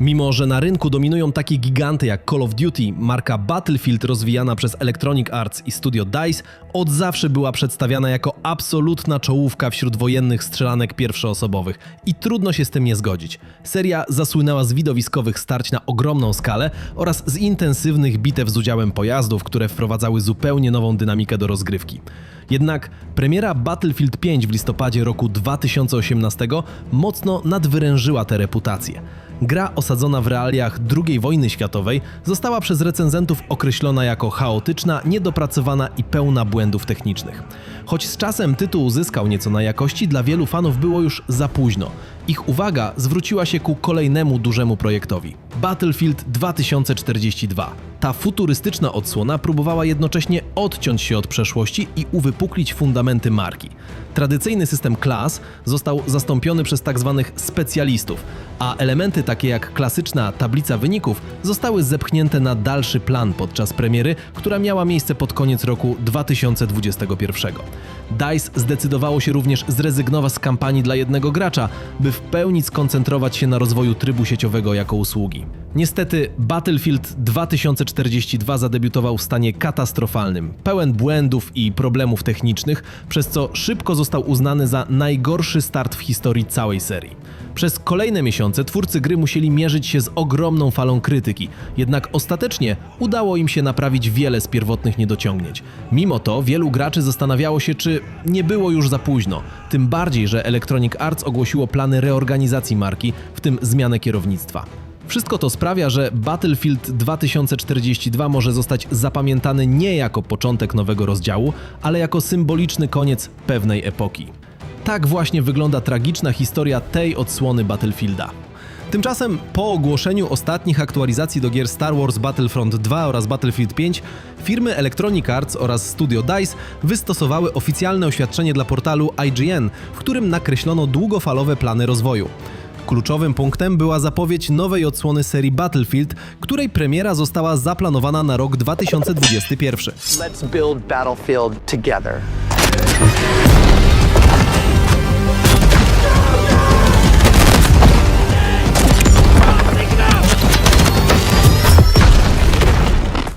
Mimo, że na rynku dominują takie giganty jak Call of Duty, marka Battlefield rozwijana przez Electronic Arts i studio DICE od zawsze była przedstawiana jako absolutna czołówka wśród wojennych strzelanek pierwszoosobowych i trudno się z tym nie zgodzić. Seria zasłynęła z widowiskowych starć na ogromną skalę oraz z intensywnych bitew z udziałem pojazdów, które wprowadzały zupełnie nową dynamikę do rozgrywki. Jednak premiera Battlefield 5 w listopadzie roku 2018 mocno nadwyrężyła tę reputację. Gra osadzona w realiach II wojny światowej została przez recenzentów określona jako chaotyczna, niedopracowana i pełna błędów technicznych. Choć z czasem tytuł uzyskał nieco na jakości, dla wielu fanów było już za późno. Ich uwaga zwróciła się ku kolejnemu dużemu projektowi Battlefield 2042. Ta futurystyczna odsłona próbowała jednocześnie odciąć się od przeszłości i uwypuklić fundamenty marki. Tradycyjny system klas został zastąpiony przez tzw. specjalistów, a elementy takie jak klasyczna tablica wyników zostały zepchnięte na dalszy plan podczas premiery, która miała miejsce pod koniec roku 2021. DICE zdecydowało się również zrezygnować z kampanii dla jednego gracza, by w pełni skoncentrować się na rozwoju trybu sieciowego jako usługi. Niestety Battlefield 2042 zadebiutował w stanie katastrofalnym, pełen błędów i problemów technicznych, przez co szybko został uznany za najgorszy start w historii całej serii. Przez kolejne miesiące twórcy gry musieli mierzyć się z ogromną falą krytyki, jednak ostatecznie udało im się naprawić wiele z pierwotnych niedociągnięć. Mimo to wielu graczy zastanawiało się, czy nie było już za późno, tym bardziej, że Electronic Arts ogłosiło plany reorganizacji marki, w tym zmianę kierownictwa. Wszystko to sprawia, że Battlefield 2042 może zostać zapamiętany nie jako początek nowego rozdziału, ale jako symboliczny koniec pewnej epoki. Tak właśnie wygląda tragiczna historia tej odsłony Battlefielda. Tymczasem po ogłoszeniu ostatnich aktualizacji do gier Star Wars Battlefront 2 oraz Battlefield 5, firmy Electronic Arts oraz Studio DICE wystosowały oficjalne oświadczenie dla portalu IGN, w którym nakreślono długofalowe plany rozwoju. Kluczowym punktem była zapowiedź nowej odsłony serii Battlefield, której premiera została zaplanowana na rok 2021. Let's build Battlefield together.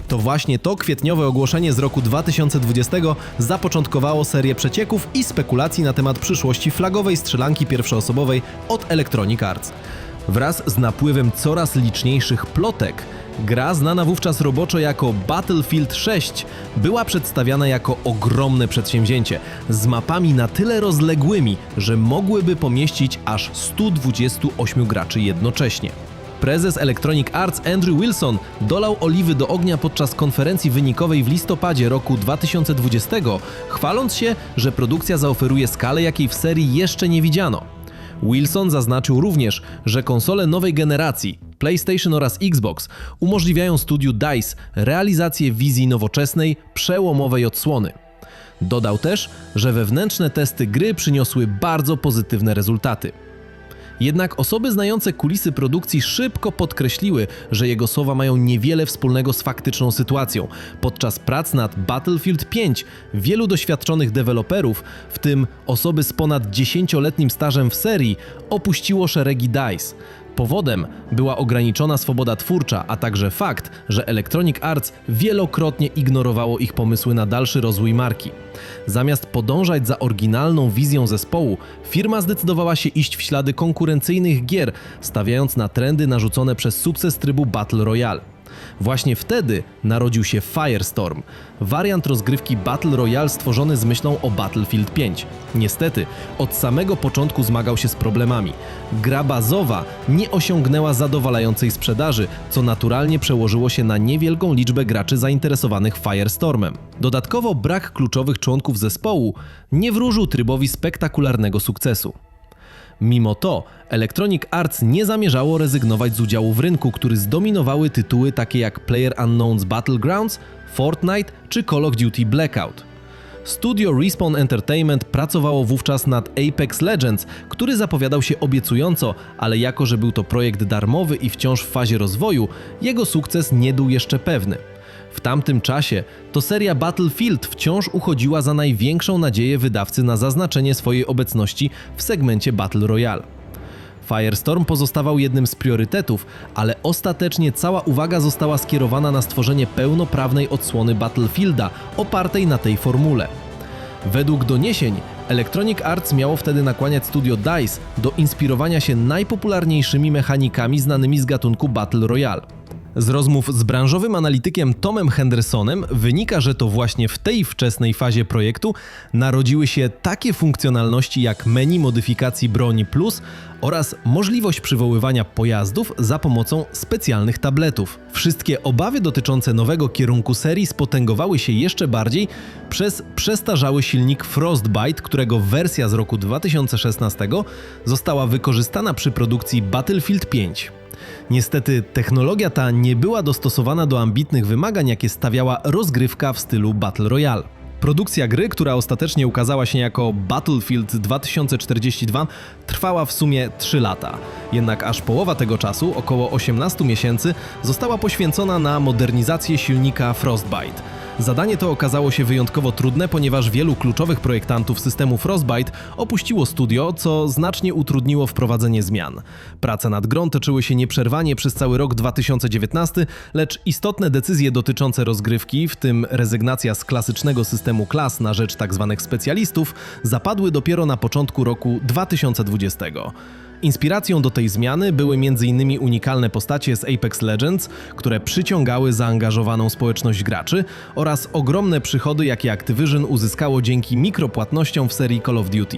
To właśnie to kwietniowe ogłoszenie z roku 2020 zapoczątkowało serię przecieków i spekulacji na temat przyszłości flagowej strzelanki pierwszoosobowej od Electronic Arts. Wraz z napływem coraz liczniejszych plotek, gra znana wówczas roboczo jako Battlefield 6 była przedstawiana jako ogromne przedsięwzięcie z mapami na tyle rozległymi, że mogłyby pomieścić aż 128 graczy jednocześnie. Prezes Electronic Arts Andrew Wilson dolał oliwy do ognia podczas konferencji wynikowej w listopadzie roku 2020, chwaląc się, że produkcja zaoferuje skalę, jakiej w serii jeszcze nie widziano. Wilson zaznaczył również, że konsole nowej generacji PlayStation oraz Xbox umożliwiają studiu DICE realizację wizji nowoczesnej, przełomowej odsłony. Dodał też, że wewnętrzne testy gry przyniosły bardzo pozytywne rezultaty. Jednak osoby znające kulisy produkcji szybko podkreśliły, że jego słowa mają niewiele wspólnego z faktyczną sytuacją. Podczas prac nad Battlefield 5 wielu doświadczonych deweloperów, w tym osoby z ponad 10-letnim stażem w serii, opuściło szeregi DICE. Powodem była ograniczona swoboda twórcza, a także fakt, że Electronic Arts wielokrotnie ignorowało ich pomysły na dalszy rozwój marki. Zamiast podążać za oryginalną wizją zespołu, firma zdecydowała się iść w ślady konkurencyjnych gier, stawiając na trendy narzucone przez sukces trybu Battle Royale. Właśnie wtedy narodził się Firestorm, wariant rozgrywki Battle Royale stworzony z myślą o Battlefield 5. Niestety, od samego początku zmagał się z problemami. Gra bazowa nie osiągnęła zadowalającej sprzedaży, co naturalnie przełożyło się na niewielką liczbę graczy zainteresowanych Firestormem. Dodatkowo brak kluczowych członków zespołu nie wróżył trybowi spektakularnego sukcesu. Mimo to Electronic Arts nie zamierzało rezygnować z udziału w rynku, który zdominowały tytuły takie jak PlayerUnknown's Battlegrounds, Fortnite czy Call of Duty Blackout. Studio Respawn Entertainment pracowało wówczas nad Apex Legends, który zapowiadał się obiecująco, ale jako że był to projekt darmowy i wciąż w fazie rozwoju, jego sukces nie był jeszcze pewny. W tamtym czasie to seria Battlefield wciąż uchodziła za największą nadzieję wydawcy na zaznaczenie swojej obecności w segmencie Battle Royale. Firestorm pozostawał jednym z priorytetów, ale ostatecznie cała uwaga została skierowana na stworzenie pełnoprawnej odsłony Battlefielda opartej na tej formule. Według doniesień Electronic Arts miało wtedy nakłaniać studio DICE do inspirowania się najpopularniejszymi mechanikami znanymi z gatunku Battle Royale. Z rozmów z branżowym analitykiem Tomem Hendersonem wynika, że to właśnie w tej wczesnej fazie projektu narodziły się takie funkcjonalności jak menu modyfikacji broni plus oraz możliwość przywoływania pojazdów za pomocą specjalnych tabletów. Wszystkie obawy dotyczące nowego kierunku serii spotęgowały się jeszcze bardziej przez przestarzały silnik Frostbite, którego wersja z roku 2016 została wykorzystana przy produkcji Battlefield 5. Niestety technologia ta nie była dostosowana do ambitnych wymagań, jakie stawiała rozgrywka w stylu Battle Royale. Produkcja gry, która ostatecznie ukazała się jako Battlefield 2042, trwała w sumie 3 lata. Jednak aż połowa tego czasu, około 18 miesięcy, została poświęcona na modernizację silnika Frostbite. Zadanie to okazało się wyjątkowo trudne, ponieważ wielu kluczowych projektantów systemu Frostbite opuściło studio, co znacznie utrudniło wprowadzenie zmian. Prace nad grą toczyły się nieprzerwanie przez cały rok 2019, lecz istotne decyzje dotyczące rozgrywki, w tym rezygnacja z klasycznego systemu klas na rzecz tzw. specjalistów, zapadły dopiero na początku roku 2020. Inspiracją do tej zmiany były m.in. unikalne postacie z Apex Legends, które przyciągały zaangażowaną społeczność graczy oraz ogromne przychody, jakie Activision uzyskało dzięki mikropłatnościom w serii Call of Duty.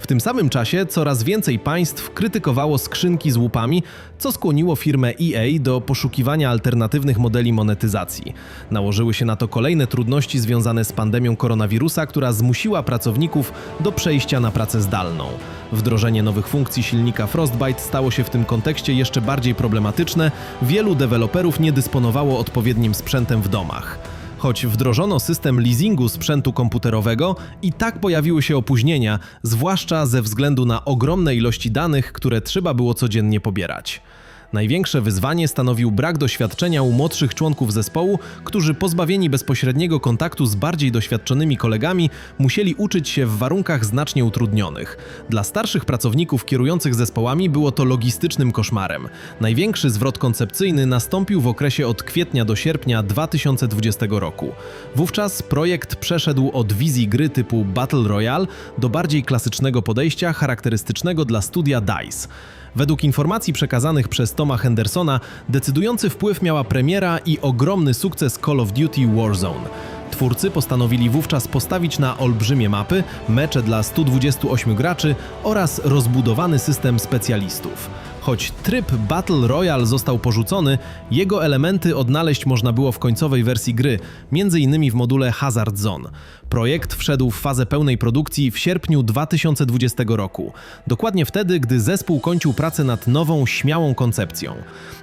W tym samym czasie coraz więcej państw krytykowało skrzynki z łupami, co skłoniło firmę EA do poszukiwania alternatywnych modeli monetyzacji. Nałożyły się na to kolejne trudności związane z pandemią koronawirusa, która zmusiła pracowników do przejścia na pracę zdalną. Wdrożenie nowych funkcji silnika Frostbite stało się w tym kontekście jeszcze bardziej problematyczne. Wielu deweloperów nie dysponowało odpowiednim sprzętem w domach. Choć wdrożono system leasingu sprzętu komputerowego, i tak pojawiły się opóźnienia, zwłaszcza ze względu na ogromne ilości danych, które trzeba było codziennie pobierać. Największe wyzwanie stanowił brak doświadczenia u młodszych członków zespołu, którzy pozbawieni bezpośredniego kontaktu z bardziej doświadczonymi kolegami musieli uczyć się w warunkach znacznie utrudnionych. Dla starszych pracowników kierujących zespołami było to logistycznym koszmarem. Największy zwrot koncepcyjny nastąpił w okresie od kwietnia do sierpnia 2020 roku. Wówczas projekt przeszedł od wizji gry typu Battle Royale do bardziej klasycznego podejścia charakterystycznego dla studia DICE. Według informacji przekazanych przez Toma Hendersona, decydujący wpływ miała premiera i ogromny sukces Call of Duty Warzone. Twórcy postanowili wówczas postawić na olbrzymie mapy, mecze dla 128 graczy oraz rozbudowany system specjalistów. Choć tryb Battle Royale został porzucony, jego elementy odnaleźć można było w końcowej wersji gry, m.in. w module Hazard Zone. Projekt wszedł w fazę pełnej produkcji w sierpniu 2020 roku, dokładnie wtedy, gdy zespół kończył pracę nad nową, śmiałą koncepcją.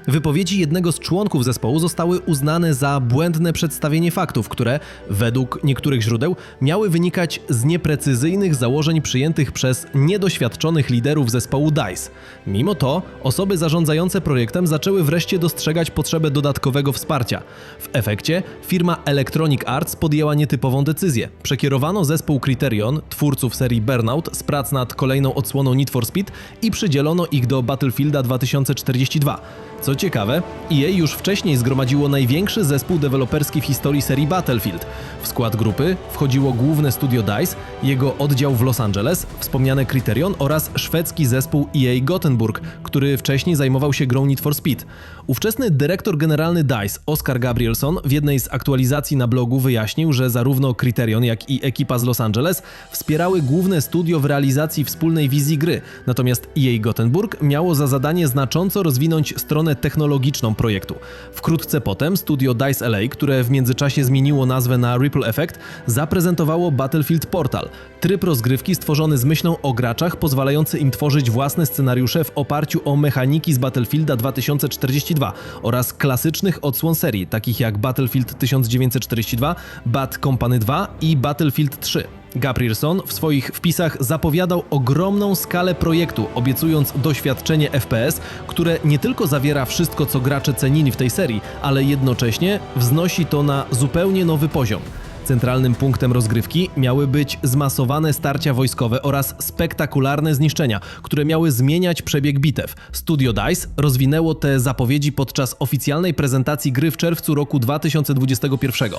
Wypowiedzi jednego z członków zespołu zostały uznane za błędne przedstawienie faktów, które, według niektórych źródeł, miały wynikać z nieprecyzyjnych założeń przyjętych przez niedoświadczonych liderów zespołu DICE. Mimo to, osoby zarządzające projektem zaczęły wreszcie dostrzegać potrzebę dodatkowego wsparcia. W efekcie firma Electronic Arts podjęła nietypową decyzję. Przekierowano zespół Criterion, twórców serii Burnout, z prac nad kolejną odsłoną Need for Speed i przydzielono ich do Battlefielda 2042. Co ciekawe, EA już wcześniej zgromadziło największy zespół deweloperski w historii serii Battlefield. W skład grupy wchodziło główne studio DICE, jego oddział w Los Angeles, wspomniane Criterion oraz szwedzki zespół EA Gothenburg, który wcześniej zajmował się grą Need for Speed. Ówczesny dyrektor generalny DICE, Oscar Gabrielson, w jednej z aktualizacji na blogu wyjaśnił, że zarówno Criterion, jak i ekipa z Los Angeles wspierały główne studio w realizacji wspólnej wizji gry, natomiast EA Gothenburg miało za zadanie znacząco rozwinąć stronę technologiczną projektu. Wkrótce potem studio DICE LA, które w międzyczasie zmieniło nazwę na Ripple Effect, zaprezentowało Battlefield Portal, tryb rozgrywki stworzony z myślą o graczach, pozwalający im tworzyć własne scenariusze w oparciu o mechaniki z Battlefielda 2042 oraz klasycznych odsłon serii, takich jak Battlefield 1942, Bad Company 2 i Battlefield 3. Gabrielson w swoich wpisach zapowiadał ogromną skalę projektu, obiecując doświadczenie FPS, które nie tylko zawiera wszystko, co gracze cenili w tej serii, ale jednocześnie wznosi to na zupełnie nowy poziom. Centralnym punktem rozgrywki miały być zmasowane starcia wojskowe oraz spektakularne zniszczenia, które miały zmieniać przebieg bitew. Studio DICE rozwinęło te zapowiedzi podczas oficjalnej prezentacji gry w czerwcu roku 2021.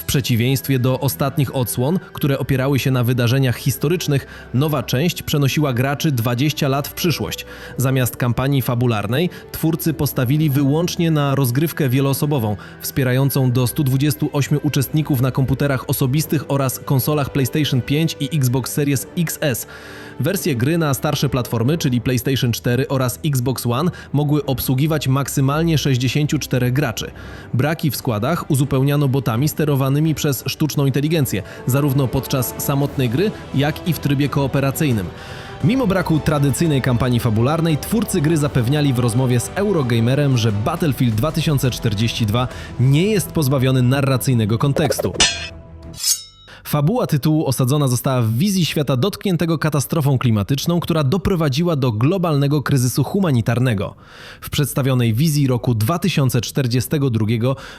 W przeciwieństwie do ostatnich odsłon, które opierały się na wydarzeniach historycznych, nowa część przenosiła graczy 20 lat w przyszłość. Zamiast kampanii fabularnej, twórcy postawili wyłącznie na rozgrywkę wieloosobową, wspierającą do 128 uczestników na komputerach osobistych oraz konsolach PlayStation 5 i Xbox Series XS. Wersje gry na starsze platformy, czyli PlayStation 4 oraz Xbox One, mogły obsługiwać maksymalnie 64 graczy. Braki w składach uzupełniano botami sterowanymi przez sztuczną inteligencję, zarówno podczas samotnej gry, jak i w trybie kooperacyjnym. Mimo braku tradycyjnej kampanii fabularnej, twórcy gry zapewniali w rozmowie z Eurogamerem, że Battlefield 2042 nie jest pozbawiony narracyjnego kontekstu. Fabuła tytułu osadzona została w wizji świata dotkniętego katastrofą klimatyczną, która doprowadziła do globalnego kryzysu humanitarnego. W przedstawionej wizji roku 2042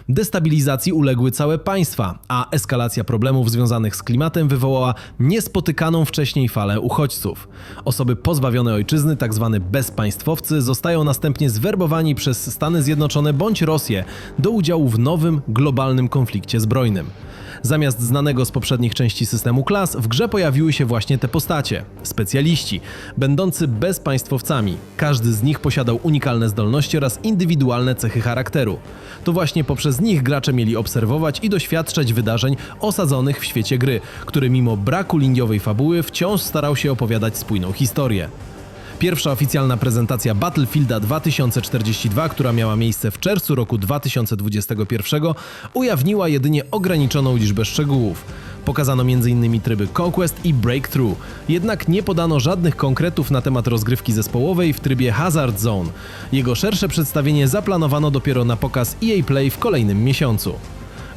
destabilizacji uległy całe państwa, a eskalacja problemów związanych z klimatem wywołała niespotykaną wcześniej falę uchodźców. Osoby pozbawione ojczyzny, tzw. bezpaństwowcy, zostają następnie zwerbowani przez Stany Zjednoczone bądź Rosję do udziału w nowym globalnym konflikcie zbrojnym. Zamiast znanego z poprzednich części systemu klas, w grze pojawiły się właśnie te postacie specjaliści, będący bezpaństwowcami. Każdy z nich posiadał unikalne zdolności oraz indywidualne cechy charakteru. To właśnie poprzez nich gracze mieli obserwować i doświadczać wydarzeń osadzonych w świecie gry, który mimo braku liniowej fabuły wciąż starał się opowiadać spójną historię. Pierwsza oficjalna prezentacja Battlefielda 2042, która miała miejsce w czerwcu roku 2021, ujawniła jedynie ograniczoną liczbę szczegółów. Pokazano m.in. tryby Conquest i Breakthrough, jednak nie podano żadnych konkretów na temat rozgrywki zespołowej w trybie Hazard Zone. Jego szersze przedstawienie zaplanowano dopiero na pokaz EA Play w kolejnym miesiącu.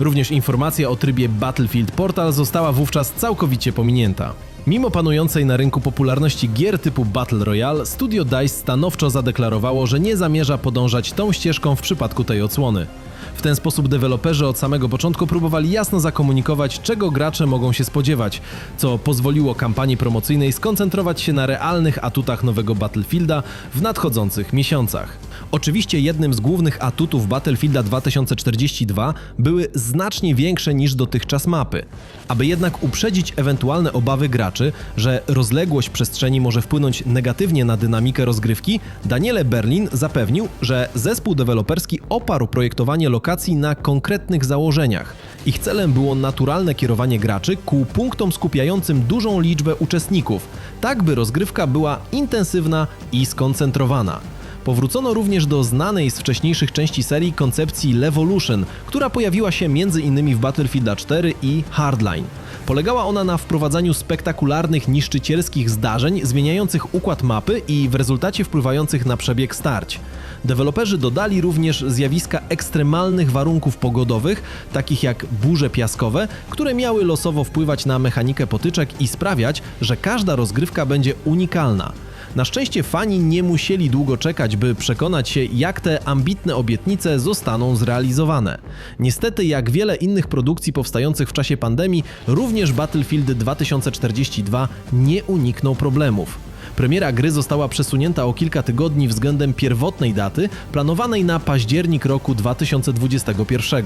Również informacja o trybie Battlefield Portal została wówczas całkowicie pominięta. Mimo panującej na rynku popularności gier typu Battle Royale, studio DICE stanowczo zadeklarowało, że nie zamierza podążać tą ścieżką w przypadku tej odsłony. W ten sposób deweloperzy od samego początku próbowali jasno zakomunikować, czego gracze mogą się spodziewać, co pozwoliło kampanii promocyjnej skoncentrować się na realnych atutach nowego Battlefielda w nadchodzących miesiącach. Oczywiście jednym z głównych atutów Battlefielda 2042 były znacznie większe niż dotychczas mapy. Aby jednak uprzedzić ewentualne obawy graczy, że rozległość przestrzeni może wpłynąć negatywnie na dynamikę rozgrywki, Daniele Berlin zapewnił, że zespół deweloperski oparł projektowanie lokacji na konkretnych założeniach. Ich celem było naturalne kierowanie graczy ku punktom skupiającym dużą liczbę uczestników, tak by rozgrywka była intensywna i skoncentrowana. Powrócono również do znanej z wcześniejszych części serii koncepcji Levolution, która pojawiła się m.in. w Battlefield 4 i Hardline. Polegała ona na wprowadzaniu spektakularnych, niszczycielskich zdarzeń zmieniających układ mapy i w rezultacie wpływających na przebieg starć. Deweloperzy dodali również zjawiska ekstremalnych warunków pogodowych, takich jak burze piaskowe, które miały losowo wpływać na mechanikę potyczek i sprawiać, że każda rozgrywka będzie unikalna. Na szczęście fani nie musieli długo czekać, by przekonać się, jak te ambitne obietnice zostaną zrealizowane. Niestety, jak wiele innych produkcji powstających w czasie pandemii, również Battlefield 2042 nie uniknął problemów. Premiera gry została przesunięta o kilka tygodni względem pierwotnej daty, planowanej na październik roku 2021.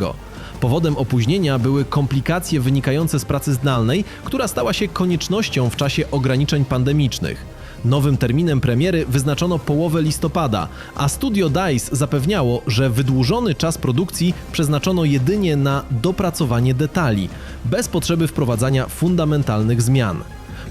Powodem opóźnienia były komplikacje wynikające z pracy zdalnej, która stała się koniecznością w czasie ograniczeń pandemicznych. Nowym terminem premiery wyznaczono połowę listopada, a studio DICE zapewniało, że wydłużony czas produkcji przeznaczono jedynie na dopracowanie detali, bez potrzeby wprowadzania fundamentalnych zmian.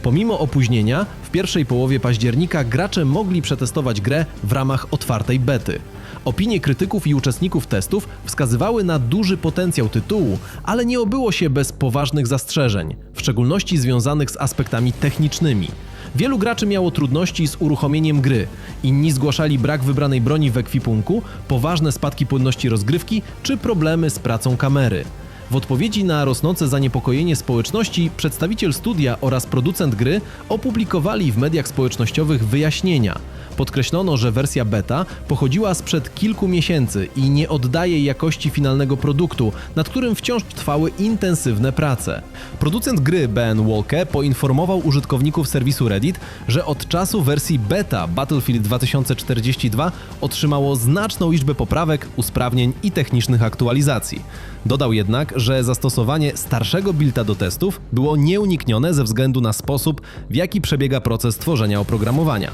Pomimo opóźnienia, w pierwszej połowie października gracze mogli przetestować grę w ramach otwartej bety. Opinie krytyków i uczestników testów wskazywały na duży potencjał tytułu, ale nie obyło się bez poważnych zastrzeżeń, w szczególności związanych z aspektami technicznymi. Wielu graczy miało trudności z uruchomieniem gry, inni zgłaszali brak wybranej broni w ekwipunku, poważne spadki płynności rozgrywki czy problemy z pracą kamery. W odpowiedzi na rosnące zaniepokojenie społeczności, przedstawiciel studia oraz producent gry opublikowali w mediach społecznościowych wyjaśnienia. Podkreślono, że wersja beta pochodziła sprzed kilku miesięcy i nie oddaje jakości finalnego produktu, nad którym wciąż trwały intensywne prace. Producent gry Ben Walke poinformował użytkowników serwisu Reddit, że od czasu wersji beta Battlefield 2042 otrzymało znaczną liczbę poprawek, usprawnień i technicznych aktualizacji. Dodał jednak, że zastosowanie starszego builda do testów było nieuniknione ze względu na sposób, w jaki przebiega proces tworzenia oprogramowania.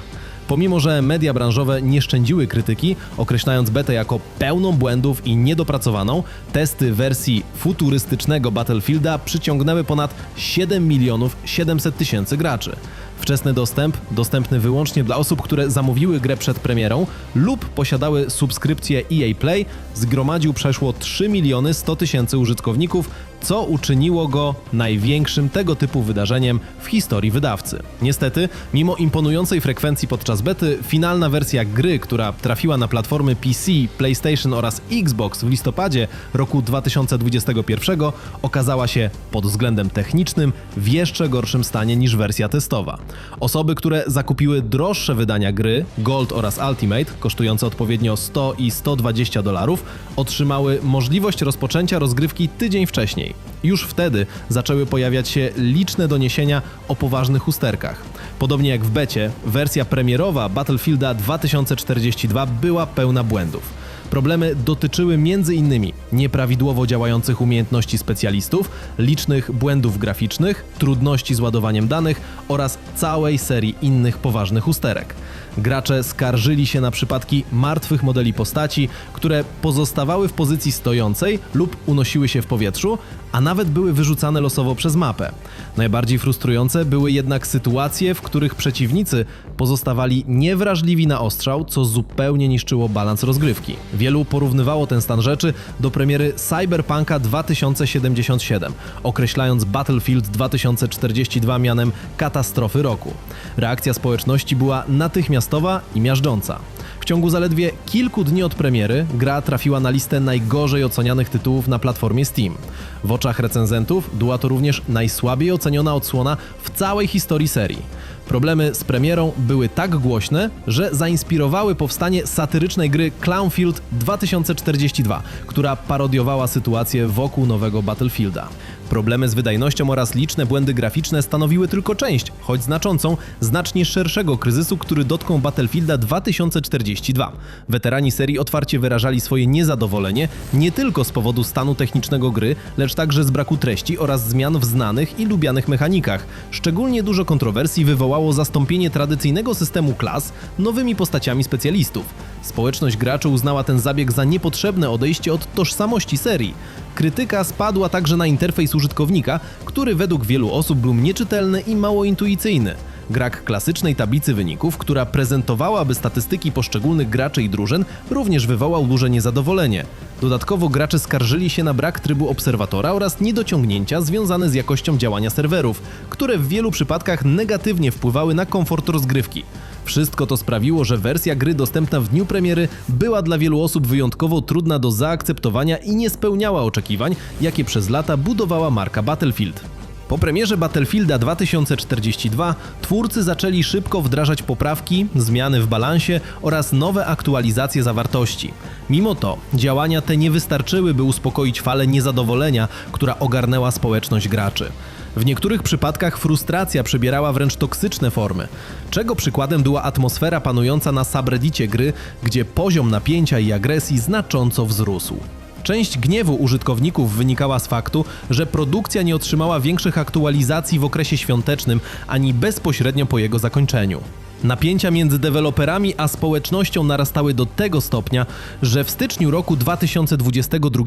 Pomimo, że media branżowe nie szczędziły krytyki, określając betę jako pełną błędów i niedopracowaną, testy wersji futurystycznego Battlefielda przyciągnęły ponad 7 milionów 700 tysięcy graczy. Wczesny dostęp, dostępny wyłącznie dla osób, które zamówiły grę przed premierą lub posiadały subskrypcję EA Play, zgromadził przeszło 3 miliony 100 tysięcy użytkowników, co uczyniło go największym tego typu wydarzeniem w historii wydawcy. Niestety, mimo imponującej frekwencji podczas bety, finalna wersja gry, która trafiła na platformy PC, PlayStation oraz Xbox w listopadzie roku 2021, okazała się pod względem technicznym w jeszcze gorszym stanie niż wersja testowa. Osoby, które zakupiły droższe wydania gry, Gold oraz Ultimate, kosztujące odpowiednio 100 i 120 dolarów, otrzymały możliwość rozpoczęcia rozgrywki tydzień wcześniej. Już wtedy zaczęły pojawiać się liczne doniesienia o poważnych usterkach. Podobnie jak w becie, wersja premierowa Battlefielda 2042 była pełna błędów. Problemy dotyczyły m.in. nieprawidłowo działających umiejętności specjalistów, licznych błędów graficznych, trudności z ładowaniem danych oraz całej serii innych poważnych usterek. Gracze skarżyli się na przypadki martwych modeli postaci, które pozostawały w pozycji stojącej lub unosiły się w powietrzu, a nawet były wyrzucane losowo przez mapę. Najbardziej frustrujące były jednak sytuacje, w których przeciwnicy pozostawali niewrażliwi na ostrzał, co zupełnie niszczyło balans rozgrywki. Wielu porównywało ten stan rzeczy do premiery Cyberpunka 2077, określając Battlefield 2042 mianem katastrofy roku. Reakcja społeczności była natychmiastowa i miażdżąca. W ciągu zaledwie kilku dni od premiery gra trafiła na listę najgorzej ocenianych tytułów na platformie Steam. W oczach recenzentów była to również najsłabiej oceniona odsłona w całej historii serii. Problemy z premierą były tak głośne, że zainspirowały powstanie satyrycznej gry Clownfield 2042, która parodiowała sytuację wokół nowego Battlefielda. Problemy z wydajnością oraz liczne błędy graficzne stanowiły tylko część, choć znaczącą, znacznie szerszego kryzysu, który dotknął Battlefielda 2042. Weterani serii otwarcie wyrażali swoje niezadowolenie nie tylko z powodu stanu technicznego gry, lecz także z braku treści oraz zmian w znanych i lubianych mechanikach. Szczególnie dużo kontrowersji wywołało zastąpienie tradycyjnego systemu klas nowymi postaciami specjalistów. Społeczność graczy uznała ten zabieg za niepotrzebne odejście od tożsamości serii. Krytyka spadła także na interfejs użytkownika, który według wielu osób był nieczytelny i mało intuicyjny. Brak klasycznej tablicy wyników, która prezentowałaby statystyki poszczególnych graczy i drużyn, również wywołał duże niezadowolenie. Dodatkowo gracze skarżyli się na brak trybu obserwatora oraz niedociągnięcia związane z jakością działania serwerów, które w wielu przypadkach negatywnie wpływały na komfort rozgrywki. Wszystko to sprawiło, że wersja gry dostępna w dniu premiery była dla wielu osób wyjątkowo trudna do zaakceptowania i nie spełniała oczekiwań, jakie przez lata budowała marka Battlefield. Po premierze Battlefielda 2042 twórcy zaczęli szybko wdrażać poprawki, zmiany w balansie oraz nowe aktualizacje zawartości. Mimo to działania te nie wystarczyły, by uspokoić falę niezadowolenia, która ogarnęła społeczność graczy. W niektórych przypadkach frustracja przybierała wręcz toksyczne formy, czego przykładem była atmosfera panująca na subreddicie gry, gdzie poziom napięcia i agresji znacząco wzrósł. Część gniewu użytkowników wynikała z faktu, że produkcja nie otrzymała większych aktualizacji w okresie świątecznym ani bezpośrednio po jego zakończeniu. Napięcia między deweloperami a społecznością narastały do tego stopnia, że w styczniu roku 2022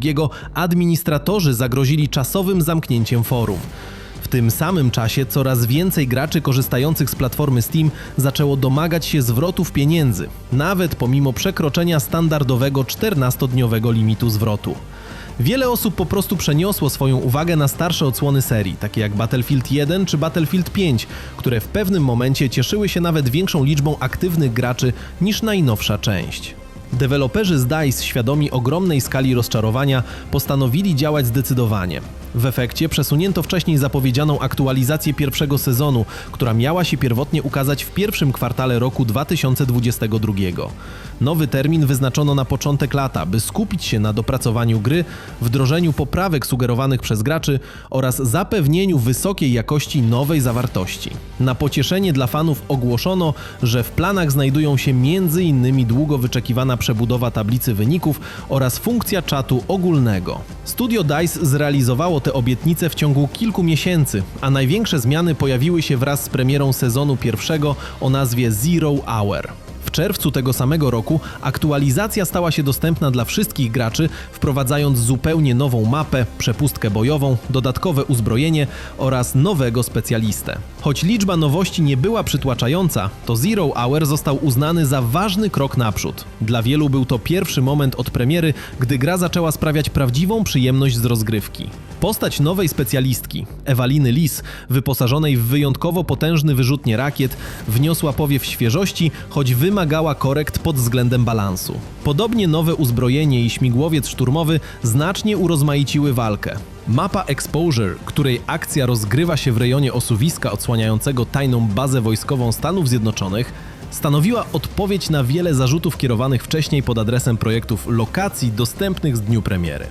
administratorzy zagrozili czasowym zamknięciem forum. W tym samym czasie coraz więcej graczy korzystających z platformy Steam zaczęło domagać się zwrotów pieniędzy, nawet pomimo przekroczenia standardowego 14-dniowego limitu zwrotu. Wiele osób po prostu przeniosło swoją uwagę na starsze odsłony serii, takie jak Battlefield 1 czy Battlefield 5, które w pewnym momencie cieszyły się nawet większą liczbą aktywnych graczy niż najnowsza część. Deweloperzy z DICE, świadomi ogromnej skali rozczarowania, postanowili działać zdecydowanie. W efekcie przesunięto wcześniej zapowiedzianą aktualizację pierwszego sezonu, która miała się pierwotnie ukazać w pierwszym kwartale roku 2022. Nowy termin wyznaczono na początek lata, by skupić się na dopracowaniu gry, wdrożeniu poprawek sugerowanych przez graczy oraz zapewnieniu wysokiej jakości nowej zawartości. Na pocieszenie dla fanów ogłoszono, że w planach znajdują się m.in. długo wyczekiwana przebudowa tablicy wyników oraz funkcja czatu ogólnego. Studio DICE zrealizowało te obietnice w ciągu kilku miesięcy, a największe zmiany pojawiły się wraz z premierą sezonu pierwszego o nazwie Zero Hour. Czerwcu tego samego roku aktualizacja stała się dostępna dla wszystkich graczy, wprowadzając zupełnie nową mapę, przepustkę bojową, dodatkowe uzbrojenie oraz nowego specjalistę. Choć liczba nowości nie była przytłaczająca, to Zero Hour został uznany za ważny krok naprzód. Dla wielu był to pierwszy moment od premiery, gdy gra zaczęła sprawiać prawdziwą przyjemność z rozgrywki. Postać nowej specjalistki, Ewaliny Lis, wyposażonej w wyjątkowo potężny wyrzutnie rakiet, wniosła powiew świeżości, choć wymagała korekt pod względem balansu. Podobnie nowe uzbrojenie i śmigłowiec szturmowy znacznie urozmaiciły walkę. Mapa Exposure, której akcja rozgrywa się w rejonie osuwiska odsłaniającego tajną bazę wojskową Stanów Zjednoczonych, stanowiła odpowiedź na wiele zarzutów kierowanych wcześniej pod adresem projektów lokacji dostępnych z dniu premiery.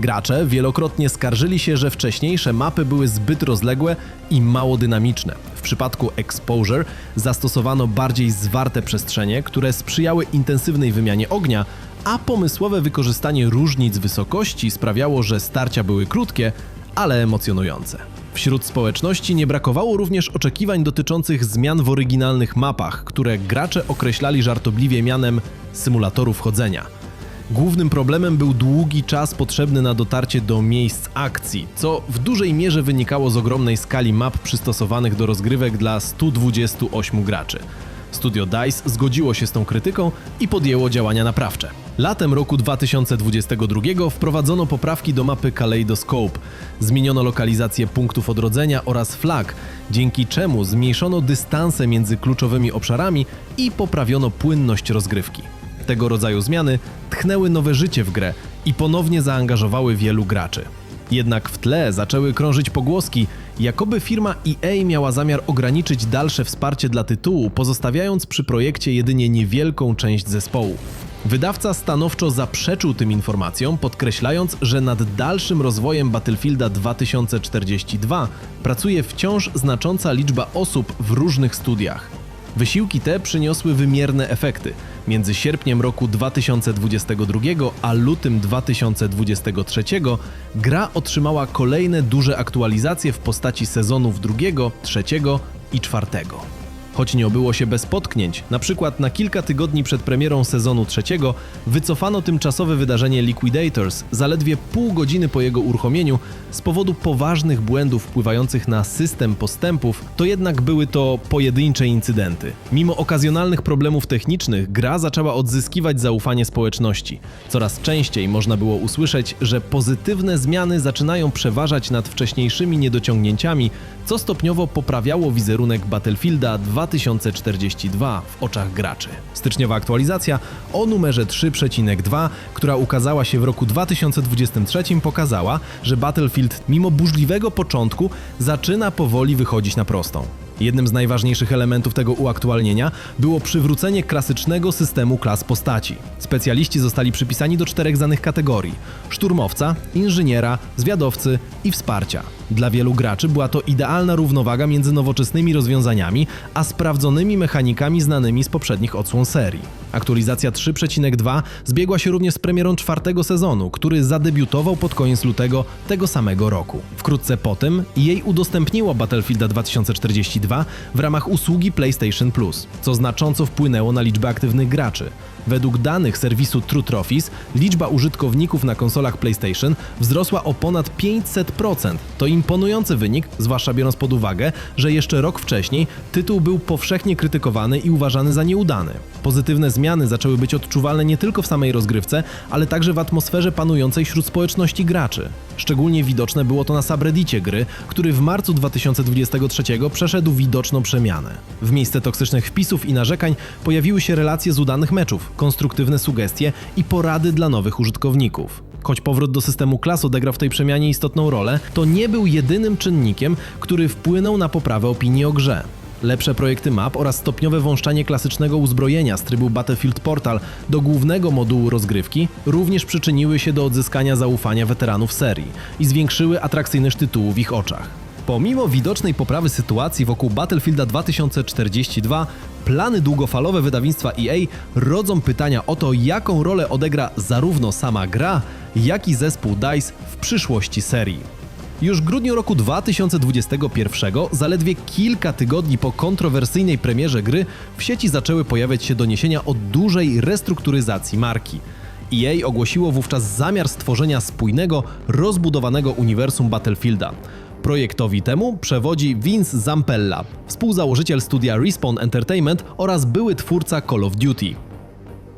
Gracze wielokrotnie skarżyli się, że wcześniejsze mapy były zbyt rozległe i mało dynamiczne. W przypadku Exposure zastosowano bardziej zwarte przestrzenie, które sprzyjały intensywnej wymianie ognia, a pomysłowe wykorzystanie różnic wysokości sprawiało, że starcia były krótkie, ale emocjonujące. Wśród społeczności nie brakowało również oczekiwań dotyczących zmian w oryginalnych mapach, które gracze określali żartobliwie mianem symulatorów chodzenia. Głównym problemem był długi czas potrzebny na dotarcie do miejsc akcji, co w dużej mierze wynikało z ogromnej skali map przystosowanych do rozgrywek dla 128 graczy. Studio DICE zgodziło się z tą krytyką i podjęło działania naprawcze. Latem roku 2022 wprowadzono poprawki do mapy Kaleidoscope, zmieniono lokalizację punktów odrodzenia oraz flag, dzięki czemu zmniejszono dystanse między kluczowymi obszarami i poprawiono płynność rozgrywki. Tego rodzaju zmiany tchnęły nowe życie w grę i ponownie zaangażowały wielu graczy. Jednak w tle zaczęły krążyć pogłoski, jakoby firma EA miała zamiar ograniczyć dalsze wsparcie dla tytułu, pozostawiając przy projekcie jedynie niewielką część zespołu. Wydawca stanowczo zaprzeczył tym informacjom, podkreślając, że nad dalszym rozwojem Battlefielda 2042 pracuje wciąż znacząca liczba osób w różnych studiach. Wysiłki te przyniosły wymierne efekty. Między sierpniem roku 2022 a lutym 2023 gra otrzymała kolejne duże aktualizacje w postaci sezonów drugiego, trzeciego i czwartego. Choć nie obyło się bez potknięć, na przykład na kilka tygodni przed premierą sezonu trzeciego wycofano tymczasowe wydarzenie Liquidators zaledwie pół godziny po jego uruchomieniu z powodu poważnych błędów wpływających na system postępów, to jednak były to pojedyncze incydenty. Mimo okazjonalnych problemów technicznych, gra zaczęła odzyskiwać zaufanie społeczności. Coraz częściej można było usłyszeć, że pozytywne zmiany zaczynają przeważać nad wcześniejszymi niedociągnięciami, co stopniowo poprawiało wizerunek Battlefielda 2042 w oczach graczy. Styczniowa aktualizacja o numerze 3.2, która ukazała się w roku 2023, pokazała, że Battlefield mimo burzliwego początku zaczyna powoli wychodzić na prostą. Jednym z najważniejszych elementów tego uaktualnienia było przywrócenie klasycznego systemu klas postaci. Specjaliści zostali przypisani do czterech znanych kategorii: szturmowca, inżyniera, zwiadowcy i wsparcia. Dla wielu graczy była to idealna równowaga między nowoczesnymi rozwiązaniami a sprawdzonymi mechanikami znanymi z poprzednich odsłon serii. Aktualizacja 3.2 zbiegła się również z premierą czwartego sezonu, który zadebiutował pod koniec lutego tego samego roku. Wkrótce potem jej udostępniło Battlefielda 2042 w ramach usługi PlayStation Plus, co znacząco wpłynęło na liczbę aktywnych graczy. Według danych serwisu True Trophies liczba użytkowników na konsolach PlayStation wzrosła o ponad 500%. To imponujący wynik, zwłaszcza biorąc pod uwagę, że jeszcze rok wcześniej tytuł był powszechnie krytykowany i uważany za nieudany. Pozytywne zmiany zmiany zaczęły być odczuwalne nie tylko w samej rozgrywce, ale także w atmosferze panującej wśród społeczności graczy. Szczególnie widoczne było to na subreddicie gry, który w marcu 2023 przeszedł widoczną przemianę. W miejsce toksycznych wpisów i narzekań pojawiły się relacje z udanych meczów, konstruktywne sugestie i porady dla nowych użytkowników. Choć powrót do systemu klas odegrał w tej przemianie istotną rolę, to nie był jedynym czynnikiem, który wpłynął na poprawę opinii o grze. Lepsze projekty map oraz stopniowe włączanie klasycznego uzbrojenia z trybu Battlefield Portal do głównego modułu rozgrywki również przyczyniły się do odzyskania zaufania weteranów serii i zwiększyły atrakcyjność tytułu w ich oczach. Pomimo widocznej poprawy sytuacji wokół Battlefielda 2042, plany długofalowe wydawnictwa EA rodzą pytania o to, jaką rolę odegra zarówno sama gra, jak i zespół DICE w przyszłości serii. Już w grudniu roku 2021, zaledwie kilka tygodni po kontrowersyjnej premierze gry, w sieci zaczęły pojawiać się doniesienia o dużej restrukturyzacji marki. EA ogłosiło wówczas zamiar stworzenia spójnego, rozbudowanego uniwersum Battlefielda. Projektowi temu przewodzi Vince Zampella, współzałożyciel studia Respawn Entertainment oraz były twórca Call of Duty.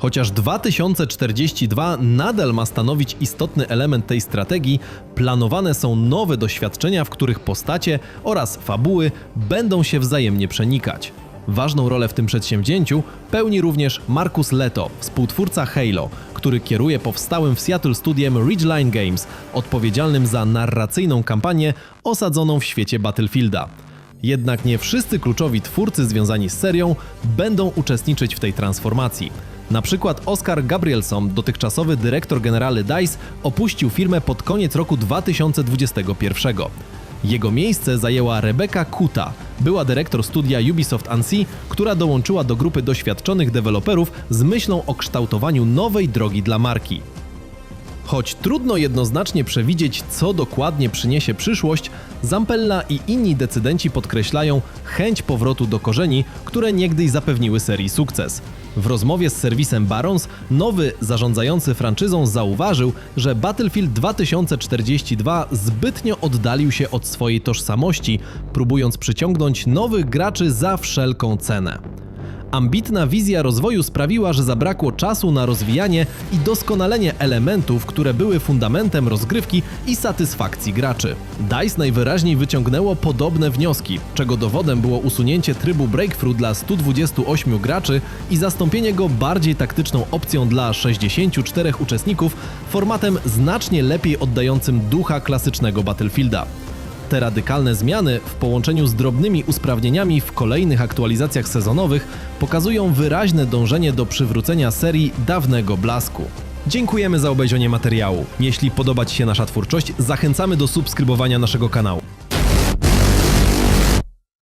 Chociaż 2042 nadal ma stanowić istotny element tej strategii, planowane są nowe doświadczenia, w których postacie oraz fabuły będą się wzajemnie przenikać. Ważną rolę w tym przedsięwzięciu pełni również Marcus Leto, współtwórca Halo, który kieruje powstałym w Seattle studiem Ridgeline Games, odpowiedzialnym za narracyjną kampanię osadzoną w świecie Battlefielda. Jednak nie wszyscy kluczowi twórcy związani z serią będą uczestniczyć w tej transformacji. Na przykład Oscar Gabrielson, dotychczasowy dyrektor generalny DICE, opuścił firmę pod koniec roku 2021. Jego miejsce zajęła Rebecca Kuta, była dyrektor studia Ubisoft Annecy, która dołączyła do grupy doświadczonych deweloperów z myślą o kształtowaniu nowej drogi dla marki. Choć trudno jednoznacznie przewidzieć, co dokładnie przyniesie przyszłość, Zampella i inni decydenci podkreślają chęć powrotu do korzeni, które niegdyś zapewniły serii sukces. W rozmowie z serwisem Barons, nowy zarządzający franczyzą zauważył, że Battlefield 2042 zbytnio oddalił się od swojej tożsamości, próbując przyciągnąć nowych graczy za wszelką cenę. Ambitna wizja rozwoju sprawiła, że zabrakło czasu na rozwijanie i doskonalenie elementów, które były fundamentem rozgrywki i satysfakcji graczy. DICE najwyraźniej wyciągnęło podobne wnioski, czego dowodem było usunięcie trybu Breakthrough dla 128 graczy i zastąpienie go bardziej taktyczną opcją dla 64 uczestników, formatem znacznie lepiej oddającym ducha klasycznego Battlefielda. Te radykalne zmiany w połączeniu z drobnymi usprawnieniami w kolejnych aktualizacjach sezonowych pokazują wyraźne dążenie do przywrócenia serii dawnego blasku. Dziękujemy za obejrzenie materiału. Jeśli podoba Ci się nasza twórczość, zachęcamy do subskrybowania naszego kanału.